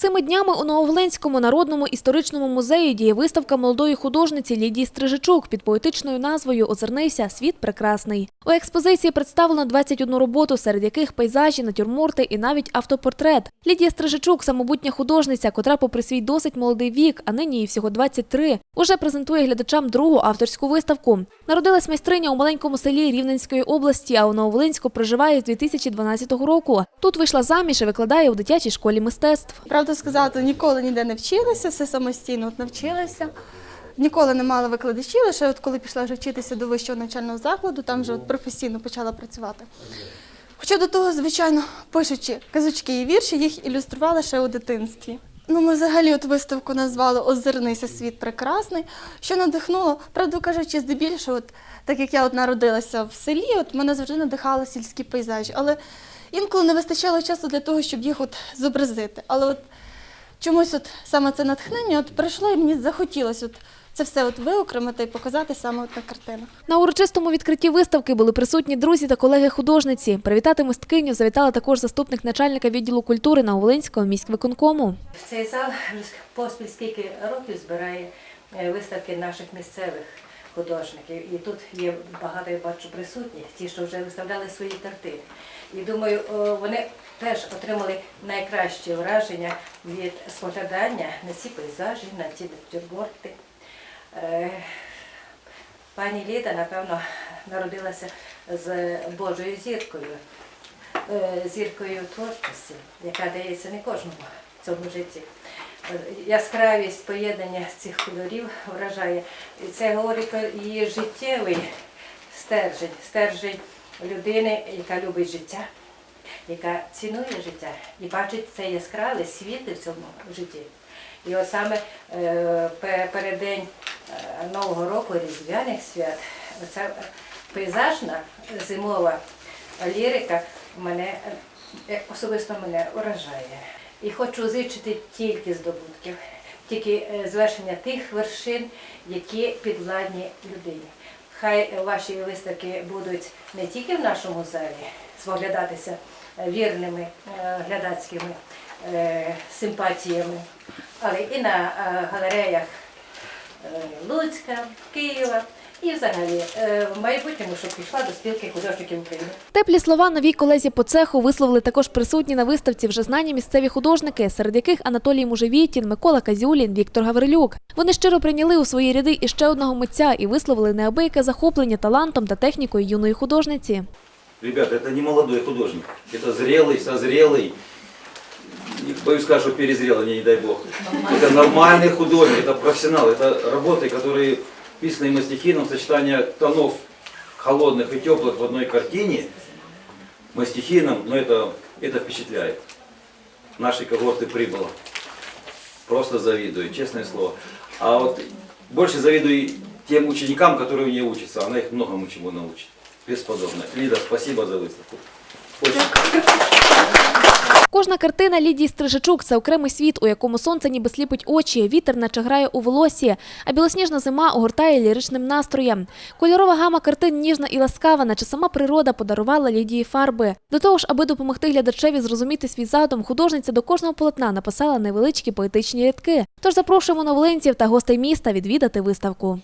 Цими днями у Нововоленському народному історичному музеї діє виставка молодої художниці Лідії Стрижичук під поетичною назвою Озирнися світ прекрасний. У експозиції представлено 21 роботу, серед яких пейзажі, натюрморти і навіть автопортрет. Лідія Стрижичук самобутня художниця, котра, попри свій досить молодий вік, а нині їй всього 23, уже презентує глядачам другу авторську виставку. Народилась майстриня у маленькому селі Рівненської області, а у Нововолинську проживає з 2012 року. Тут вийшла заміж і викладає у дитячій школі мистецтв. Правду сказати, ніколи ніде не вчилася, все самостійно от навчилася. Ніколи не мала викладачів, лише от коли пішла вже вчитися до вищого навчального закладу, там вже от професійно почала працювати. Хоча до того, звичайно, пишучи казочки і вірші, їх ілюструвала ще у дитинстві. Ну, ми взагалі от виставку назвали Озирнися світ прекрасний, що надихнуло, правду кажучи, здебільшого, от, так як я от народилася в селі, от мене завжди надихали сільські пейзажі. Але інколи не вистачало часу для того, щоб їх от зобразити. Але от чомусь от саме це натхнення от прийшло і мені захотілося от це все от виокремити і показати саме от на картинах. На урочистому відкритті виставки були присутні друзі та колеги художниці. Привітати мисткиню завітала також заступник начальника відділу культури Нововолинського міськвиконкому. Цей зал поспіль скільки років збирає е, виставки наших місцевих художників. І тут є багато, я бачу, присутніх, ті, що вже виставляли свої картини. І думаю, вони теж отримали найкращі враження від споглядання на ці пейзажі, на ці натюрморти. Е, Пані Ліда, напевно, народилася з Божою зіркою, е, зіркою творчості, яка дається не кожному в цьому житті. Яскравість поєднання цих кольорів вражає. Це говорить про її життєвий стержень, стержень людини, яка любить життя, яка цінує життя і бачить це яскраве світло в цьому житті. І от саме е, пе- е, Нового року, Різдвяних свят, ця пейзажна зимова лірика мене е, особисто мене вражає. І хочу зичити тільки здобутків, тільки е, звершення тих вершин, які підвладні людині. Хай ваші виставки будуть не тільки в нашому залі споглядатися е, вірними е, глядацькими симпатіями, але і на галереях Луцька, Києва і взагалі е, в майбутньому, щоб пішла до спілки художників України. Теплі слова новій колезі по цеху висловили також присутні на виставці вже знані місцеві художники, серед яких Анатолій Мужевітін, Микола Казюлін, Віктор Гаврилюк. Вони щиро прийняли у свої ряди іще одного митця і висловили неабияке захоплення талантом та технікою юної художниці. Ребята, это не молодой художник, это зрелый, созрелый, не боюсь сказать, что перезрелый, не, не дай бог. Это нормальный художник, это профессионал, это работы, которые писаны им стихийном, сочетание тонов холодных и теплых в одной картине, мастихином, но это, это впечатляет. Нашей когорты прибыло. Просто завидую, честное слово. А вот больше завидую тем ученикам, которые у нее учатся. Она их многому чему научит. Бесподобно. Лида, спасибо за выставку. Кожна картина Лідії Стрижачук – це окремий світ, у якому сонце ніби сліпить очі, вітер наче грає у волосі, а білосніжна зима огортає ліричним настроєм. Кольорова гама картин ніжна і ласкава, наче сама природа подарувала Лідії фарби. До того ж, аби допомогти глядачеві зрозуміти свій задум, художниця до кожного полотна написала невеличкі поетичні рядки. Тож запрошуємо новоленців та гостей міста відвідати виставку.